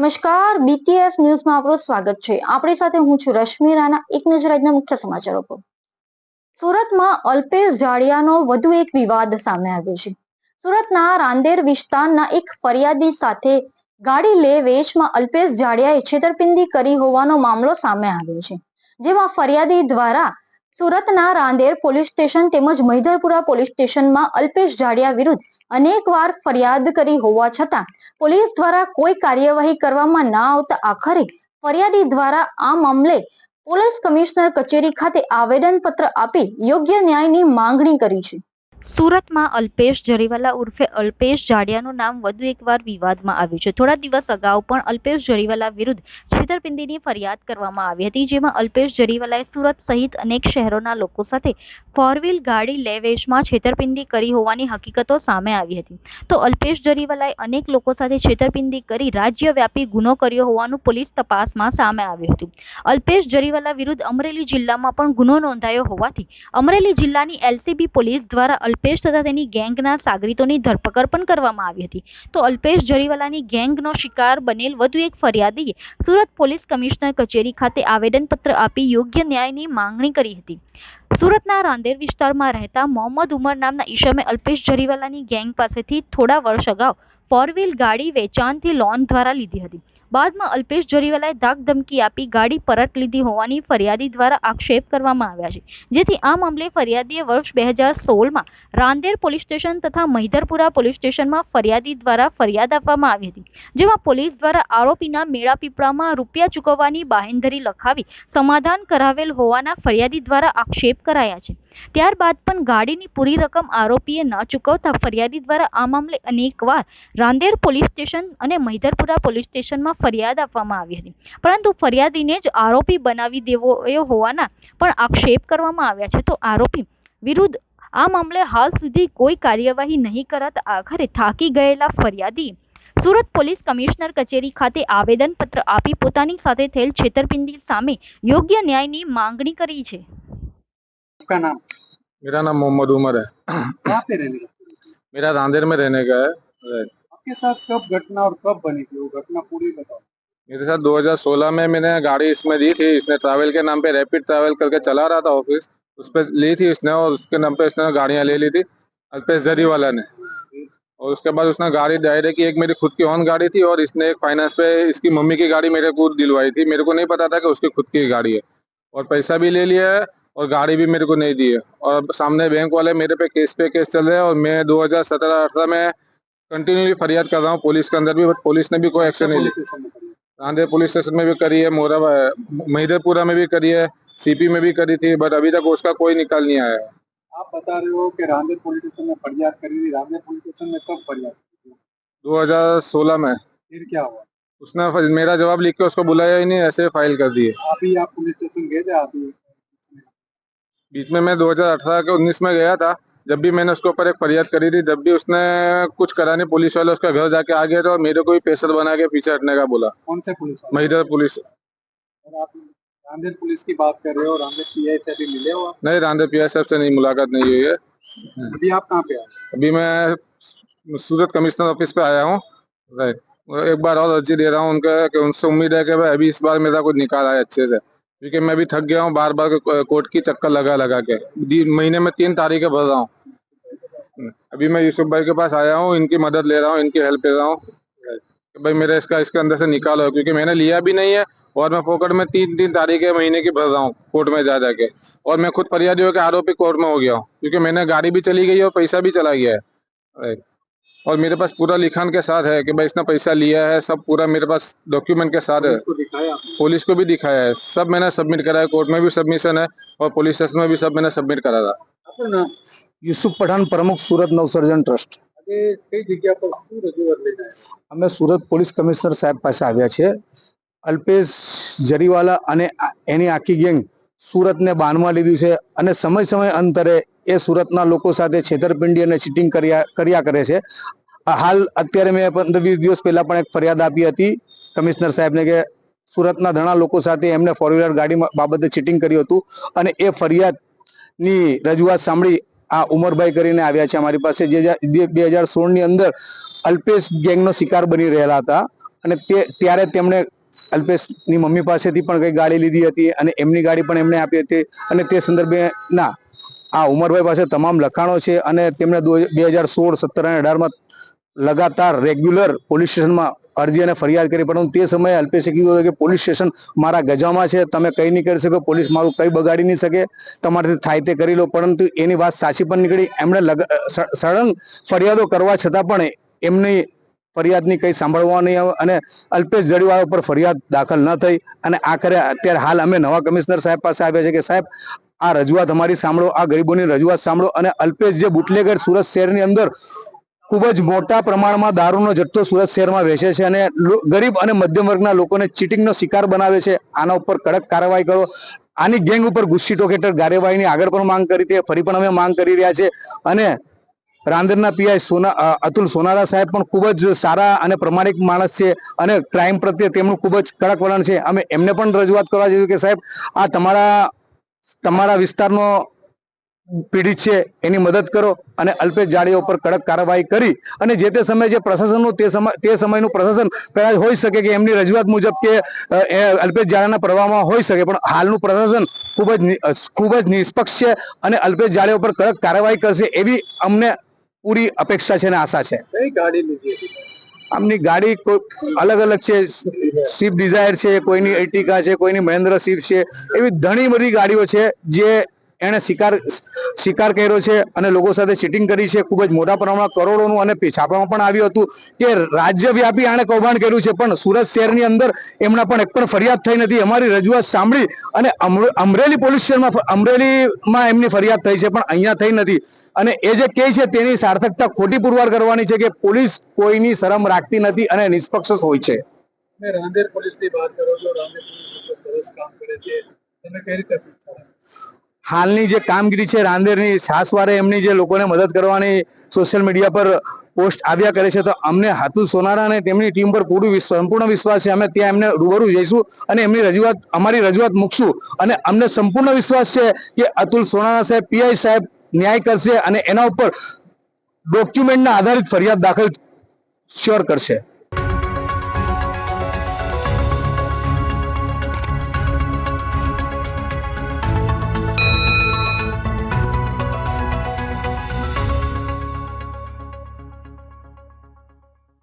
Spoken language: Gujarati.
નમસ્કાર બીટીએસ ન્યૂઝમાં આપણું સ્વાગત છે. આપણી સાથે હું છું રશ્મિ રાણા. એક નજર આજના મુખ્ય સમાચારો પર. સુરતમાં અલ્પેશ જાડિયાનો વધુ એક વિવાદ સામે આવ્યો છે. સુરતના રાંદેર વિસ્તારના એક ફરિયાદી સાથે ગાડી લે વેચમાં અલ્પેશ જાડિયાએ છેતરપિંડી કરી હોવાનો મામલો સામે આવ્યો છે. જેમાં ફરિયાદી દ્વારા સુરતના રાંદેર પોલીસ સ્ટેશન તેમજ મહિધરપુરા પોલીસ સ્ટેશનમાં અલ્પેશ જાડિયા વિરુદ્ધ અનેકવાર ફરિયાદ કરી હોવા છતાં પોલીસ દ્વારા કોઈ કાર્યવાહી કરવામાં ના આવતા આખરે ફરિયાદી દ્વારા આ મામલે પોલીસ કમિશનર કચેરી ખાતે આવેદનપત્ર આપી યોગ્ય ન્યાયની માંગણી કરી છે. સુરતમાં અલ્પેશ જરીવાલા ઉર્ફે અલ્પેશ જાડિયાનું નામ વધુ એકવાર વિવાદમાં આવ્યું છે. થોડા દિવસ અગાઉ પણ અલ્પેશ જરીવાલા વિરુદ્ધ છેતરપિંડીની ફરિયાદ કરવામાં આવી હતી, જેમાં અલ્પેશ જરીવાલાએ સુરત સહિત અનેક શહેરોના લોકો સાથે ફોર વ્હીલ ગાડી લે વેચમાં છેતરપિંડી કરી હોવાની હકીકતો સામે આવી હતી. તો અલ્પેશ જરીવાલાએ અનેક લોકો સાથે છેતરપિંડી કરી રાજ્યવ્યાપી ગુનો કર્યો હોવાનું પોલીસ તપાસમાં સામે આવ્યું હતું. અલ્પેશ જરીવાલા વિરુદ્ધ અમરેલી જિલ્લામાં પણ ગુનો નોંધાયો હોવાથી અમરેલી જિલ્લાની એલસીબી પોલીસ દ્વારા અલ્પેશ તથા તેની ગેંગના સાગરીતોની ધરપકડ પણ કરવામાં આવી હતી. તો અલ્પેશ જરીવાલાની ગેંગનો શિકાર બનેલ વધુ એક ફરિયાદીએ સુરત પોલીસ કમિશનર કચેરી ખાતે આવેદનપત્ર આપી યોગ્ય ન્યાયની માંગણી કરી હતી. સુરતના રાંદેર વિસ્તારમાં રહેતા મોહમ્મદ ઉમર નામના ઈશમે અલ્પેશ જરીવાલાની ગેંગ પાસેથી થોડા વર્ષ અગાઉ ફોર વ્હીલ ગાડી વેચાણથી લોન દ્વારા લીધી હતી. બાદમાં અલ્પેશ જરીવાલાએ ધાક ધમકી આપી ગાડી પરત લીધી હોવાની ફરિયાદી દ્વારા આક્ષેપ કરવામાં આવ્યા છે. જેથી આ મામલે ફરિયાદીએ વર્ષ બે હજાર સોળમાં રાંદેર પોલીસ સ્ટેશન તથા મહિધરપુરા પોલીસ સ્ટેશનમાં ફરિયાદી દ્વારા ફરિયાદ આપવામાં આવી હતી. જેમાં પોલીસ દ્વારા આરોપીના મેળાપીપળામાં રૂપિયા ચૂકવવાની બાહેંધરી લખાવી સમાધાન કરાવેલ હોવાના ફરિયાદી દ્વારા આક્ષેપ કરાયા છે. ત્યારબાદ પણ ગાડીની પૂરી રકમ આરોપીએ ન ચૂકવતા ફરિયાદી દ્વારા આ મામલે અનેકવાર રાંદેર પોલીસ સ્ટેશન અને મહિધરપુરા પોલીસ સ્ટેશનમાં ફરિયાદ આપવામાં આવી હતી પરંતુ ફરિયાદીને જ આરોપી બનાવી દેવો હોવાના પણ આક્ષેપ કરવામાં આવ્યા છે તો આરોપી વિરુદ્ધ આ મામલે હાલ સુધી કોઈ કાર્યવાહી નહીં કરાતા આખરે થાકી ગયેલા ફરિયાદી સુરત પોલીસ કમિશનર કચેરી ખાતે આવેદનપત્ર આપી પોતાની સાથે થયેલ છેતરપિંડી સામે યોગ્ય ન્યાયની માંગણી કરી છે आपका नाम मेरा नाम मोहम्मद उमर है कहाँ पे रहने का मेरा रांदेर में रहने का है आपके साथ कब घटना और कब बनी थी? वो घटना पूरी बताओ। मेरे साथ 2016 में मैंने गाड़ी इसमें दी थी। इसने ट्रैवल के नाम पे रैपिड ट्रैवल करके चला रहा था ऑफ़िस उस पर ली थी इसने और उसके नाम पे इसने गाड़ियाँ ले ली थी अल्पेश जरी वाला ने। और उसके बाद उसने गाड़ी डायरेक्ट की, एक मेरी खुद की ऑन गाड़ी थी और इसने एक फाइनेंस पे इसकी मम्मी की गाड़ी मेरे को दिलवाई थी। मेरे को नहीं पता था कि उसकी खुद की गाड़ी है। और पैसा भी ले लिया है और गाड़ी भी मेरे को नहीं दी है। और सामने बैंक वाले मेरे पे केस पे केस चल रहे हैं और मैं 2017-18 में कंटिन्यूली फरियाद कर रहा हूँ पुलिस के अंदर भी बट पुलिस ने भी कोई एक्शन नहीं लिया। रांदेर पुलिस स्टेशन में भी करी है मोरा महिदरपुरा में भी करी है सीपी में भी करी थी बट अभी तक उसका कोई निकाल नहीं आया। आप बता रहे हो कि रांदेर पुलिस स्टेशन में फरियाद करी थी रांदेर पुलिस स्टेशन में कब फरियाद करी थी? 2016 में। फिर क्या हुआ? उसने मेरा जवाब लिख के उसको बुलाया ही नहीं ऐसे फ़ाइल कर दिए। अभी आप पुलिस स्टेशन गए थे आप बीच में मैं 2018 के 19 में गया था जब भी मैंने उसके ऊपर एक फरियाद करी थी जब भी उसने कुछ करा नहीं पुलिस वाले उसका घर जाके आ गए थे और मेरे को भी पेशर बना के पीछे हटने का बोला। कौन से पुलिस महिदर पुलिस। पुलिस की बात कर रहे हो रांदेर पीआई से अभी मिले हो? नहीं रांधे पी से नहीं मुलाकात नहीं हुई है। अभी आप कहाँ पे आए अभी मैं सूरत कमिश्नर ऑफ़िस पे आया हूँ। राइट एक बार और अर्जी दे रहा हूँ उनका उनसे उम्मीद है कि भाई अभी इस बार मेरा कुछ निकाल आए अच्छे से। क्योंकि मैं भी थक गया हूँ बार बार कोर्ट की चक्कर लगा लगा के। महीने में तीन तारीखें भर रहा हूँ। अभी मैं यूसुफ भाई के पास आया हूँ, इनकी मदद ले रहा हूँ, इनकी हेल्प ले रहा हूँ। भाई, मेरा इसका, इसके अंदर से निकालो, क्योंकि मैंने लिया भी नहीं है और मैं फोकट में तीन तीन तारीखें महीने की भर रहा हूँ, कोर्ट में जा, जाके। और मैं खुद फरियादी होकर आरोपी कोर्ट में हो गया हूँ, क्योंकि मैंने गाड़ी भी चली गई है और पैसा भी चला गया है. और मेरे पास पूरा लिखान के साथ है कि भाई इसने पैसा लिया है सब पूरा मेरे पास डॉक्यूमेंट के साथ है पुलिस को दिखाया आपने पुलिस को भी दिखाया है सब मैंने सबमिट करा है कोर्ट में भी सबमिशन है और पुलिस स्टेशन में भी सब मैंने सबमिट करा था આપણું નામ યુસુફ પઠાણ પ્રમુખ સુરત નવસર્જન ટ્રસ્ટ આજે કઈ જગ્યા પર શું રજૂઆત લઈને આવ્યા? અમે સુરત પોલીસ કમિશનર સાહેબ પાસે આવ્યા છે અલ્પેશ જરીવાલા અને આ- એની આખી ગેંગ સુરતને બાનમાં લીધું છે અને સમય સમય અંતરે એ સુરતના લોકો સાથે છેતરપિંડી અને ચીટિંગ કર્યા કર્યા કરે છે. હાલ અત્યારે મેં પંદર વીસ દિવસ પહેલાં પણ એક ફરિયાદ આપી હતી કમિશનર સાહેબને કે સુરતના ઘણા લોકો સાથે એમને ફોર વ્હીલર ગાડી બાબતે ચીટિંગ કર્યું હતું અને એ ફરિયાદની રજૂઆત સાંભળી આ ઉમરભાઈ કરીને આવ્યા છે અમારી પાસે જે બે હજાર સોળની અંદર અલ્પેશ ગેંગનો શિકાર બની રહેલા હતા અને તે, ત્યારે તેમણે અલ્પેશની મમ્મી પાસેથી પણ કંઈ ગાડી લીધી હતી અને એમની ગાડી પણ એમણે આપી હતી અને તે સંદર્ભે, ના, આ ઉમરભાઈ પાસે તમામ લખાણો છે અને તેમણે બે હજાર સોળ, સત્તર અને અઢારમાં લગાતાર રેગ્યુલર પોલીસ સ્ટેશનમાં અરજી અને ફરિયાદ કરી, પરંતુ તે સમયે અલ્પેશે કીધું હતું કે પોલીસ સ્ટેશન મારા ગજામાં છે, તમે કંઈ નહીં કરી શકો, પોલીસ મારું કંઈ બગાડી નહીં શકે, તમારાથી થાય તે કરી લો, પરંતુ એની વાત સાચી પણ નીકળી. એમણે સળંગ ફરિયાદો કરવા છતાં પણ એમની ફરિયાદની કંઈ સાંભળવા નહીં આવે અને અલ્પેશ જડીવાળા ઉપર ફરિયાદ દાખલ ન થઈ. અને આખરે અત્યારે હાલ અમે નવા કમિશનર સાહેબ પાસે આવ્યા છે કે, સાહેબ, આ રજૂઆત અમારી સાંભળો, આ ગરીબોની રજૂઆત સાંભળો. અને અલ્પેશ જે બુટલેગર સુરત શહેરની અંદર ખૂબ જ મોટા પ્રમાણમાં દારૂનો જથ્થો સુરત શહેરમાં વેચે છે અને ગરીબ અને મધ્યમ વર્ગના લોકોને ચીટિંગનો શિકાર બનાવે છે, આના ઉપર કડક કાર્યવાહી કરો. આની ગેંગ ઉપર ગુસ્સી ટોકેટર કાર્યવાહીની આગળ પણ માંગ કરી હતી ફરી પણ અમે માંગ કરી રહ્યા છે અને રાંદેરના પીઆઈ સોના અતુલ સોનારા સાહેબ પણ ખૂબ જ સારા અને પ્રમાણિક માણસ છે અને ક્રાઇમ પ્રત્યે તેમનું ખૂબ જ કડક વલણ છે. અમે એમને પણ રજૂઆત કરવા જોઈએ કે સાહેબ, આ તમારા તમારા વિસ્તારનો પીડિત છે, એની મદદ કરો અને અલ્પેશ જાડેજા ઉપર કડક કાર્યવાહી કરી અને જે તે સમયે જે પ્રશાસનનું તે સમય તે સમયનું પ્રશાસન કદાચ હોઈ શકે કે એમની રજૂઆત મુજબ કે અલ્પેશ જાડેજાના પ્રવાહમાં હોઈ શકે, પણ હાલનું પ્રશાસન ખૂબ જ ખૂબ જ નિષ્પક્ષ છે અને અલ્પેશ જાડે ઉપર કડક કાર્યવાહી કરશે એવી અમને પૂરી અપેક્ષા છે અને આશા છે. કઈ ગાડી લીધી આમની ગાડી કોઈ અલગ અલગ છે સ્વિફ્ટ ડિઝાયર છે કોઈની એર્ટિકા છે કોઈની મહેન્દ્ર સ્વિફ્ટ છે એવી ઘણી બધી ગાડીઓ છે જે એણે શિકાર શિકાર કર્યો છે અને લોકો સાથે ચીટિંગ કરી છે. ખૂબ જ મોટા પ્રમાણમાં કરોડોનું અને છાપામાં પણ આવ્યું હતું કે રાજ્યવ્યાપી આણે કૌભાંડ કર્યું છે. પણ સુરત શહેરની અંદર એમના પણ એક પણ ફરિયાદ થઈ નથી. અમારી રજૂઆત સાંભળી અને અમરેલી પોલીસ સ્ટેશનમાં અમરેલીમાં એમની ફરિયાદ થઈ છે, પણ અહીંયા થઈ નથી. અને એ જે કહે છે તેની સાર્થકતા ખોટી પુરવાર કરવાની છે કે પોલીસ કોઈની શરમ રાખતી નથી અને નિષ્પક્ષ હોય છે. રાંદેર પોલીસની વાત કરો છો. રાંદેર પોલીસ સરસ કામ કરે છે. તમે કઈ રીતે? હાલની જે કામગીરી છે, રાંદેરની સાસવારે એમની જે લોકોને મદદ કરવાની સોશિયલ મીડિયા પર પોસ્ટ આવ્યા કરે છે, તો અમને હાતુલ સોનારા અને તેમની ટીમ પર પૂરું સંપૂર્ણ વિશ્વાસ છે. અમે ત્યાં એમને રૂબરૂ જઈશું અને એમની રજૂઆત, અમારી રજૂઆત મૂકશું. અને અમને સંપૂર્ણ વિશ્વાસ છે કે અતુલ સોનારા સાહેબ, પીઆઈ સાહેબ ન્યાય કરશે અને એના ઉપર ડોક્યુમેન્ટના આધારિત ફરિયાદ દાખલ શ્યોર કરશે.